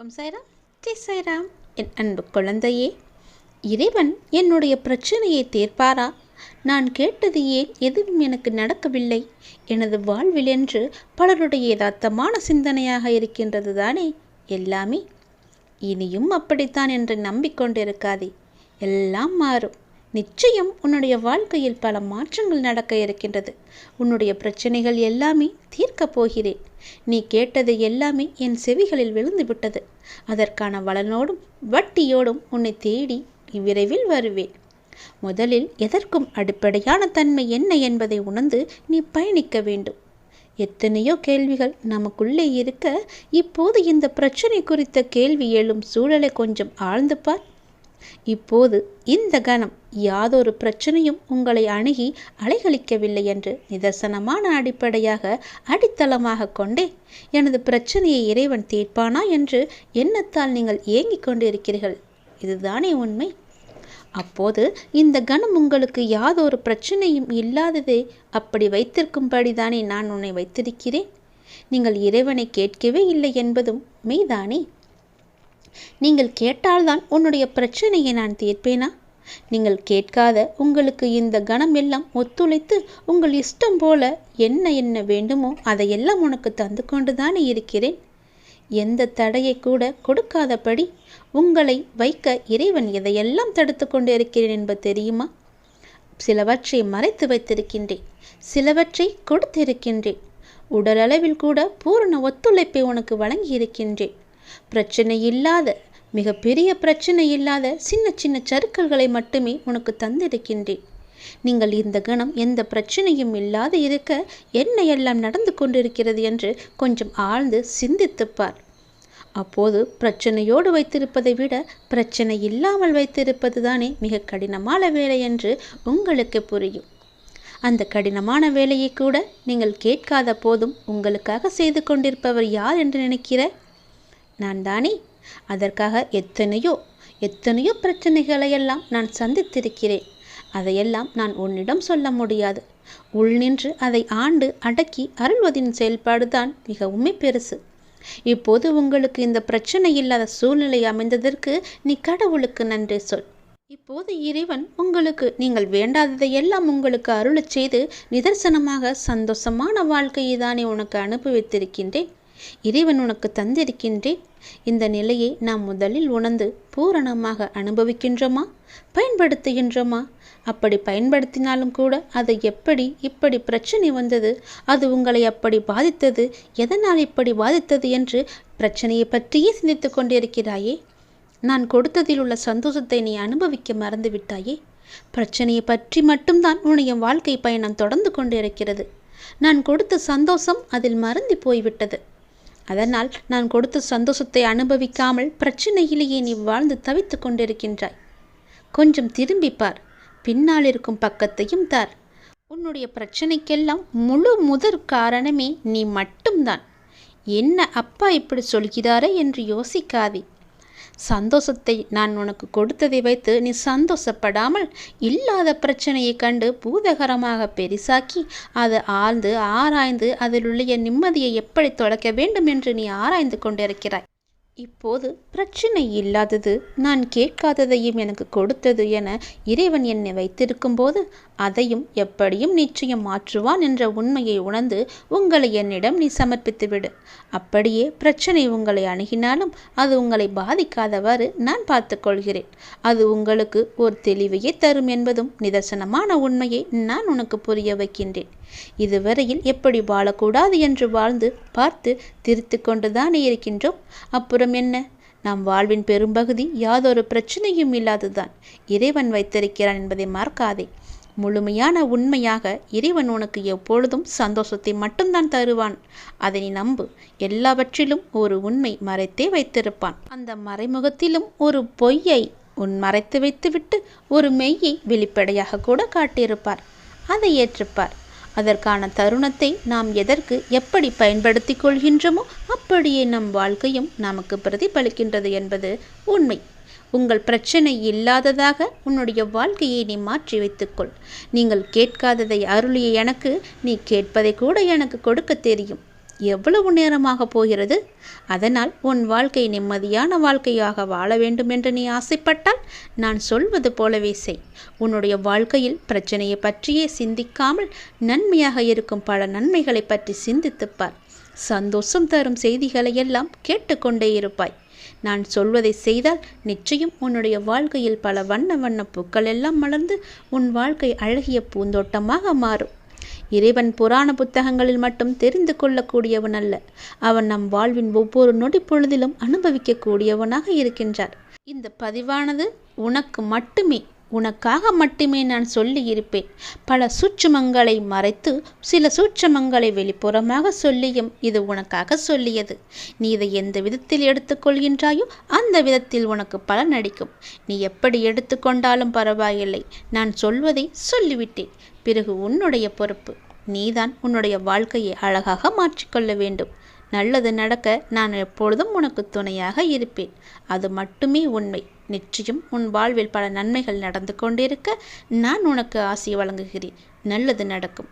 ஓம் சாய்ராம். ஜெய் சாய்ராம். என் அன்பு குழந்தையே இறைவன் என்னுடைய பிரச்சனையை தீர்ப்பாரா? நான் கேட்டது ஏன் எதுவும் எனக்கு நடக்கவில்லை? எனது வாழ்வில் என்று பலருடைய யதார்த்தமான சிந்தனையாக இருக்கின்றது தானே? எல்லாமே. இனியும் அப்படித்தான் என்று நம்பிக்கொண்டிருக்காதே. எல்லாம் மாறும். நிச்சயம் உன்னுடைய வாழ்க்கையில் பல மாற்றங்கள் நடக்க இருக்கின்றது. உன்னுடைய பிரச்சனைகள் எல்லாமே தீர்க்கப் போகிறேன். நீ கேட்டது எல்லாமே என் செவிகளில் விழுந்து விட்டது. அதற்கான வளனோடும் வட்டியோடும் உன்னை தேடி விரைவில் வருவேன். முதலில் எதற்கும் அடிப்படையான தன்மை என்ன என்பதை உணர்ந்து நீ பயணிக்க வேண்டும். எத்தனையோ கேள்விகள் நமக்குள்ளே இருக்க இப்போது இந்த பிரச்சனை குறித்த கேள்வி எழும் சூழலை கொஞ்சம் ஆழ்ந்து பார். இப்போது இந்த கணம் யாதொரு பிரச்சனையும் உங்களை அணுகி அலைகழிக்கவில்லை என்று நிதர்சனமான அடிப்படையாக அடித்தளமாக கொண்டே எனது பிரச்சனையை இறைவன் தீர்ப்பானா? என்று எண்ணத்தால் நீங்கள் ஏங்கிக் கொண்டிருக்கிறீர்கள். இதுதானே உண்மை. அப்போது இந்த கணம் உங்களுக்கு யாதொரு பிரச்சனையும் இல்லாததே அப்படி வைத்திருக்கும்படிதானே நான் உன்னை வைத்திருக்கிறேன். நீங்கள் இறைவனை கேட்கவே இல்லை என்பதும் மெய்தானே. நீங்கள் கேட்டால்தான் உன்னுடைய பிரச்சனையை நான் தீர்ப்பேனா? நீங்கள் கேட்காத உங்களுக்கு இந்த கணம் எல்லாம் ஒத்துழைத்து உங்கள் இஷ்டம் போல என்ன என்ன வேண்டுமோ அதையெல்லாம் உனக்கு தந்து கொண்டுதானே இருக்கிறேன். எந்த தடையை கூட கொடுக்காதபடி உங்களை வைக்க இறைவன் எதையெல்லாம் தடுத்து கொண்டு இருக்கிறேன் என்பது தெரியுமா? சிலவற்றை மறைத்து வைத்திருக்கின்றேன் சிலவற்றை கொடுத்திருக்கின்றேன். உடலளவில் கூட பூரண ஒத்துழைப்பை உனக்கு வழங்கி இருக்கின்றேன் பிரச்சனை இல்லாத மிக பெரிய பிரச்சனை இல்லாத சின்ன சின்ன சறுக்கல்களை மட்டுமே உனக்கு தந்திருக்கின்றேன். நீங்கள் இந்த கணம் எந்த பிரச்சனையும் இல்லாது இருக்க என்ன எல்லாம் நடந்து கொண்டிருக்கிறது என்று கொஞ்சம் ஆழ்ந்து சிந்தித்துப்பார். அப்போது பிரச்சனையோடு வைத்திருப்பதை விட பிரச்சனை இல்லாமல் வைத்திருப்பது தானே மிக கடினமான வேலை என்று உங்களுக்கு புரியும். அந்த கடினமான வேலையை கூட நீங்கள் கேட்காத போதும் உங்களுக்காக செய்து கொண்டிருப்பவர் யார் என்று நினைக்கிற நான் தானே அதற்காக எத்தனையோ எத்தனையோ பிரச்சனைகளையெல்லாம் நான் சந்தித்திருக்கிறேன். அதையெல்லாம் நான் உன்னிடம் சொல்ல முடியாது. உள் நின்று அதை ஆண்டு அடக்கி அருள்வதின் செயல்பாடுதான் மிகவுமே பெருசு. இப்போது உங்களுக்கு இந்த பிரச்சனை இல்லாத சூழ்நிலை அமைந்ததற்கு நீ கடவுளுக்கு நன்றி சொல். இப்போது இறைவன் உங்களுக்கு நீங்கள் வேண்டாததை எல்லாம் உங்களுக்கு அருளச் செய்து நிதர்சனமாக சந்தோஷமான வாழ்க்கையை தானே உனக்கு அனுபவித்திருக்கின்றேன். இறைவன் உனக்கு தந்திருக்கின்றேன். இந்த நிலையை நாம் முதலில் உணர்ந்து பூரணமாக அனுபவிக்கின்றோமா? பயன்படுத்துகின்றோமா? அப்படி பயன்படுத்தினாலும் கூட அது எப்படி இப்படி பிரச்சனை வந்தது? அது உங்களை அப்படி பாதித்தது? எதனால் இப்படி பாதித்தது என்று பிரச்சனையை பற்றியே சிந்தித்து கொண்டிருக்கிறாயே? நான் கொடுத்ததில் உள்ள சந்தோஷத்தை நீ அனுபவிக்க மறந்து விட்டாயே பிரச்சனையை பற்றி மட்டும்தான் உன்னுடைய வாழ்க்கை பயணம் தொடர்ந்து கொண்டிருக்கிறது. நான் கொடுத்த சந்தோஷம் அதில் மறந்து போய்விட்டது. அதனால் நான் கொடுத்த சந்தோஷத்தை அனுபவிக்காமல் பிரச்சனையிலேயே நீ வாழ்ந்து தவித்து கொண்டிருக்கின்றாய். கொஞ்சம் திரும்பிப்பார் பின்னால் இருக்கும் பக்கத்தையும் தார். உன்னுடைய பிரச்சனைக்கெல்லாம் முழு முதற் காரணமே நீ மட்டும்தான். என்ன அப்பா இப்படி சொல்கிறாரே என்று யோசிக்காதே. சந்தோஷத்தை நான் உனக்கு கொடுத்ததை வைத்து நீ சந்தோஷப்படாமல் இல்லாத பிரச்சனையை கண்டு பூதகரமாக பெரிசாக்கி அதை ஆழ்ந்து ஆராய்ந்து அதில் உள்ள நிம்மதியை எப்படி தொலைக்க வேண்டும் என்று நீ ஆராய்ந்து கொண்டிருக்கிறாய். இப்போது பிரச்சனை இல்லாதது நான் கேட்காததையும் எனக்கு கொடுத்தது என இறைவன் என்னை வைத்திருக்கும் போது அதையும் எப்படியும் நிச்சயம் மாற்றுவான் என்ற உண்மையை உணர்ந்து உங்களை என்னிடம் நீ சமர்ப்பித்துவிடு. அப்படியே பிரச்சனை உங்களை அணுகினாலும் அது உங்களை பாதிக்காதவாறு நான் பார்த்துக்கொள்கிறேன். அது உங்களுக்கு ஒரு தெளிவையே தரும் என்பதும் நிதர்சனமான உண்மையை நான் உனக்கு புரிய வைக்கின்றேன். இதுவரையில் எப்படி வாழக்கூடாது என்று வாழ்ந்து பார்த்து திருத்து கொண்டுதானே இருக்கின்றோம்? அப்புறம் என்ன? நாம் வாழ்வின் பெரும்பகுதி யாதொரு பிரச்சனையும் இல்லாததுதான். இறைவன் வைத்திருக்கிறான் என்பதை மறக்காதே. முழுமையான உண்மையாக இறைவன் உனக்கு எப்பொழுதும் சந்தோஷத்தை மட்டும்தான் தருவான். அதை நீ நம்பு. எல்லாவற்றிலும் ஒரு உண்மை மறைத்தே வைத்திருப்பான். அந்த மறைமுகத்திலும் ஒரு பொய்யை உன் மறைத்து வைத்துவிட்டு ஒரு மெய்யை வெளிப்படையாக கூட காட்டியிருப்பார். அதை ஏற்றுப்பார். அதற்கான தருணத்தை நாம் எதற்கு எப்படி பயன்படுத்தி கொள்கின்றோமோ அப்படியே நம் வாழ்க்கையும் நமக்கு பிரதிபலிக்கின்றது என்பது உண்மை. உங்கள் பிரச்சனை இல்லாததாக உன்னுடைய வாழ்க்கையை நீ மாற்றி வைத்துக்கொள் நீங்கள் கேட்காததை அருளிய எனக்கு நீ கேட்பதை கூட எனக்கு கொடுக்க தெரியும். எவ்வளவு நேரமாக போகிறது? அதனால் உன் வாழ்க்கை நிம்மதியான வாழ்க்கையாக வாழ வேண்டும் என்று நீ ஆசைப்பட்டால் நான் சொல்வது போலவே செய். உன்னுடைய வாழ்க்கையில் பிரச்சனையை பற்றியே சிந்திக்காமல் நன்மையாக இருக்கும் பல நன்மைகளை பற்றி சிந்தித்துப்பார் சந்தோஷம் தரும் செய்திகளை எல்லாம் கேட்டுக்கொண்டே இருப்பாய். நான் சொல்வதை செய்தால் நிச்சயம் உன்னுடைய வாழ்க்கையில் பல வண்ண வண்ண பூக்கள் எல்லாம் மலர்ந்து உன் வாழ்க்கை அழகிய பூந்தோட்டமாக மாறும். இறைவன் புராண புத்தகங்களில் மட்டும் தெரிந்து கொள்ளக்கூடியவன் அல்ல. அவன் நம் வாழ்வின் ஒவ்வொரு நொடி பொழுதிலும் அனுபவிக்கக்கூடியவனாக இருக்கின்றார். இந்த பதிவானது உனக்கு மட்டுமே உனக்காக மட்டுமே நான் சொல்லி இருப்பேன் பல சூட்சமங்களை மறைத்து சில சூட்சமங்களை வெளிப்புறமாக சொல்லியும் இது உனக்காக சொல்லியது. நீ இதை எந்த விதத்தில் எடுத்துக்கொள்கின்றாயோ அந்த விதத்தில் உனக்கு பலன் அடிக்கும் நீ எப்படி எடுத்துக்கொண்டாலும் பரவாயில்லை. நான் சொல்வதை சொல்லிவிட்டேன். பிறகு உன்னுடைய பொறுப்பு. நீதான் உன்னுடைய வாழ்க்கையை அழகாக மாற்றிக்கொள்ள வேண்டும். நல்லது நடக்க நான் எப்பொழுதும் உனக்கு துணையாக இருப்பேன். அது மட்டுமே உண்மை. நிச்சயம் உன் வாழ்வில் பல நன்மைகள் நடந்து கொண்டிருக்க நான் உனக்கு ஆசை வழங்குகிறேன். நல்லது நடக்கும்.